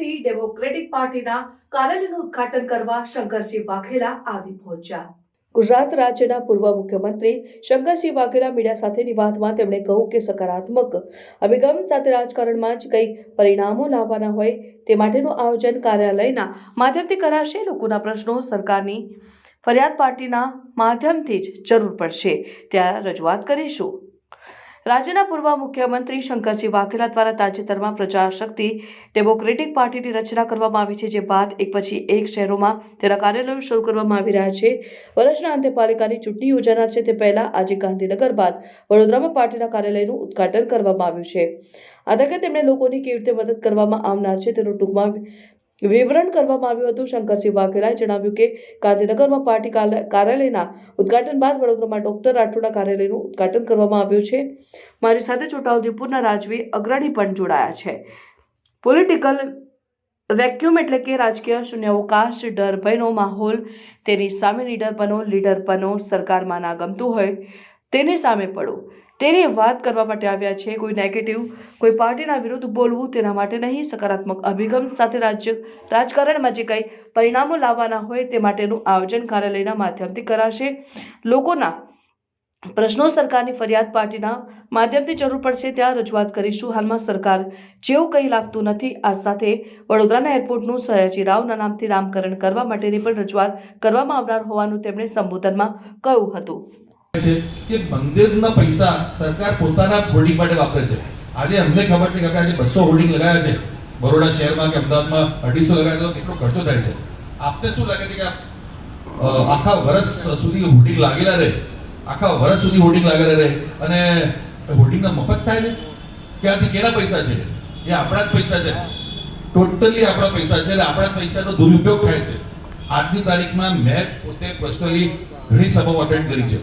ખાતે ડેમોક્રેટિક પાર્ટીના કાર્યાલયનું ઉદઘાટન કરવા શંકરસિંહ વાઘેલા આવી પહોંચ્યા. ગુજરાત રાજ્યના પૂર્વ મુખ્યમંત્રી શંકરસિંહ વાઘેલા મીડિયા સાથેની વાતમાં તેમણે કહ્યું કે સકારાત્મક અભિગમ સાથે રાજકારણમાં જ કંઈ પરિણામો લાવવાના હોય તે માટેનું આયોજન કાર્યાલયના માધ્યમથી કરાશે લોકોના પ્રશ્નો સરકારની ફરિયાદ પાર્ટીના માધ્યમથી જ જરૂર પડશે. ત્યાં રજૂઆત કરીશું. રાજ્યના પૂર્વ મુખ્યમંત્રી શંકરસિંહ વાઘેલા દ્વારા તાજેતરમાં પ્રજાશક્તિ ડેમોક્રેટિક પાર્ટીની રચના કરવામાં આવી છે, જે બાદ એક પછી એક શહેરોમાં તેના કાર્યાલયો શરૂ કરવામાં આવી રહ્યા છે. વર્ષના અંતે પાલિકાની ચૂંટણી યોજાનાર છે, તે પહેલા આજે ગાંધીનગર બાદ વડોદરામાં પાર્ટીના કાર્યાલયનું ઉદઘાટન કરવામાં આવ્યું છે. આ તકે તેમણે લોકોની કેવી રીતે મદદ કરવામાં આવનાર છે તેનું ટૂંકમાં વિવરણ કરવામાં આવ્યું હતું. શંકરસિંહ વાઘેલાએ જણાવ્યું કે, ગાંધીનગરમાં પાર્ટી કાર્ય- કાર્યાલયના ઉદ્ઘાટન બાદ વડોદરામાં ડોક્ટર રાઠોડના કાર્યાલયનું ઉદ્ઘાટન કરવામાં આવ્યું છે. મારી સાથે છોટાઉદેપુરના રાજવી અગ્રણી પણ જોડાયા છે. પોલિટિકલ વેક્યુમ એટલે કે રાજકીય શૂન્યાવકાશ ડર ભયનો માહોલ, તેની સામે લીડર બનો લીડર બનો, સરકારમાં ના ગમતું હોય, તેની સામે પડો. તેની વાત કરવા માટે આવ્યા છે. કોઈ નેગેટિવ કોઈ પાર્ટીના વિરુદ્ધ બોલવું તેના માટે નહીં. સકારાત્મક અભિગમ સાથે રાજ્ય, રાજકારણમાં જે કંઈ પરિણામો લાવવાના હોય તે માટેનું આયોજન કાર્યાલયના માધ્યમથી કરાશે. લોકોના પ્રશ્નો સરકારની ફરિયાદ પાર્ટીના માધ્યમથી જરૂર પડશે. ત્યાં રજૂઆત કરીશું. હાલમાં સરકાર જેવું કંઈ લાગતું નથી. આ સાથે વડોદરાના એરપોર્ટનું સયાજી રાવના નામથી નામકરણ કરવા માટેની પણ રજૂઆત કરવામાં આવનાર હોવાનું તેમણે સંબોધનમાં કહ્યું હતું. છે કે મંદિરના પૈસા સરકાર પોતાના હોર્ડિંગ માટે વાપરે છે. આજે અમને ખબર છે કે આપણે આજે બસો હોર્ડિંગ લગાવ્યા છે. બરોડા શહેરમાં કે અમદાવાદમાં અઢીસો લગાવ્યા કેટલો ખર્ચો થાય છે. આપને શું લાગે છે કે આખા વર્ષ સુધી હોર્ડિંગ લાગેલા રહે? આખા વર્ષ સુધી હોર્ડિંગ લાગેલા રહે? અને હોર્ડિંગના મફત થાય છે? કે આથી કેના પૈસા છે? એ આપણા જ પૈસા છે. ટોટલી આપણા પૈસા છે અને આપણા પૈસાનો દુરુપયોગ થાય છે. આજની તારીખમાં મેં પોતે પર્સનલી ઘણી સભાઓ અટેન્ડ કરી છે.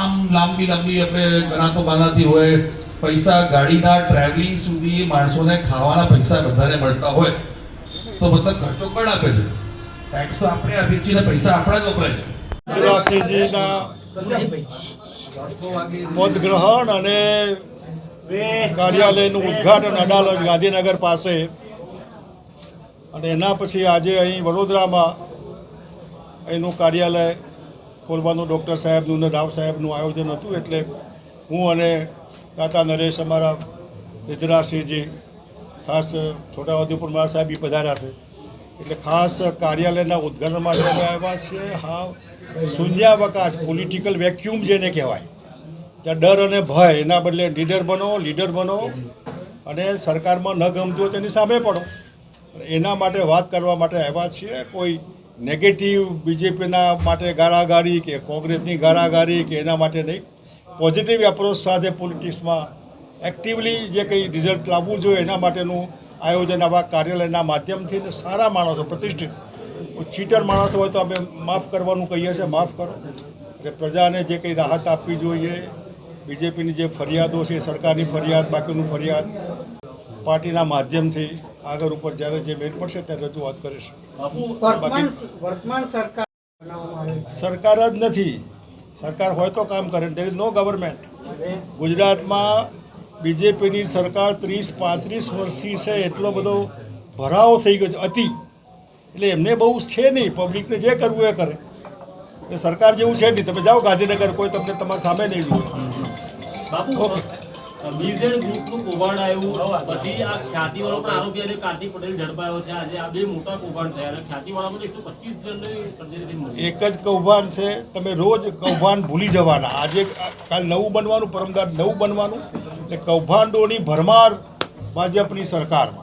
આમ લાંબી લાંબી આપણે ગણાતો બાંધાતી હોય. પૈસા ગાડીના ટ્રાવેલિંગ સુધી માણસોને ખાવાના પૈસા વધારે મળતા હોય. તો બધા ખર્ચો પણ આપે છે? ટેક્સ તો આપણે આપીએ છીએ ને પૈસા આપણા જ વપરાય છે. રાશિજીના પદગ્રહણ અને કાર્યાલયનું ઉદ્ઘાટન અડાલજ ગાંધીનગર પાસે. અને એના પછી આજે અહીં વડોદરામાં એનું કાર્યાલય ખોલવાનું ડૉક્ટર સાહેબનું ને રાવ સાહેબનું આયોજન હતું એટલે હું અને દાતા નરેશ અમારા વિદ્રાસિંહજી ખાસ છોટાઉદેપુર મારા સાહેબ એ પધાર્યા છે. એટલે ખાસ કાર્યાલયના ઉદ્ઘાટન માટે અમે આવ્યા છીએ. હા, શૂન્યાવકાશ પોલિટિકલ વેક્યુમ જેને કહેવાય. ત્યાં ડર અને ભય, એના બદલે લીડર બનો લીડર બનો અને સરકારમાં ન ગમતું હોય તેની સામે પડો. એના માટે વાત કરવા માટે આવ્યા છીએ. કોઈ નેગેટિવ બીજેપીના માટે ગાળાગાળી કે કોંગ્રેસની ગાળાગાળી કે એના માટે નહીં. પોઝિટિવ એપ્રોચ સાથે પોલિટિક્સમાં એક્ટિવલી જે કંઈ રિઝલ્ટ લાવવું જોઈએ એના માટેનું આયોજન આવા કાર્યાલયના માધ્યમથી સારા માણસો, પ્રતિષ્ઠિત. ચીટર માણસો હોય તો અમે માફ કરવાનું કહીએ છીએ, માફ કરો. એટલે પ્રજાને જે કંઈ રાહત આપવી જોઈએ બીજેપીની જે ફરિયાદો છે, સરકારની ફરિયાદ, બાકીનું ફરિયાદ, પાર્ટીના માધ્યમથી આગળ ઉપર જ્યારે જે મેળ પડશે ત્યારે રજૂઆત કરીશું. વર્તમાન વર્તમાન સરકાર છે. સરકાર જ નથી. સરકાર હોય તો કામ કરે. દેર ઇઝ નો ગવર્મેન્ટ ગુજરાતમાં બીજેપીની સરકાર ત્રીસ પાંત્રીસ વર્ષથી છે એટલો બધો ભરાવો થઈ ગયો છે અતિ. એટલે એમને બહુ છે નહીં. પબ્લિકને જે કરવું એ કરે. એટલે સરકાર જેવું છે નહીં. તમે જાઓ ગાંધીનગર કોઈ તમને તમારા સામે નહીં જુએ. બાપુ બીઝેડ ગ્રુપનું કૌભાંડ આવ્યું. પછી આ ખ્યાતિવાળો પણ આરોપી અને કાર્તિક પટેલ ઝડપાયો છે. આજે આ બે મોટા કૌભાંડ થયા. અને ખ્યાતિવાળામાં એકસો પચીસ જણની એક જ કૌભાંડ છે. તમે રોજ કૌભાંડ ભૂલી જવાના. આજે કાલ નવું બનવાનું પરમદાર નવું બનવાનું. એટલે કૌભાંડોની ભરમાર ભાજપની સરકારમાં.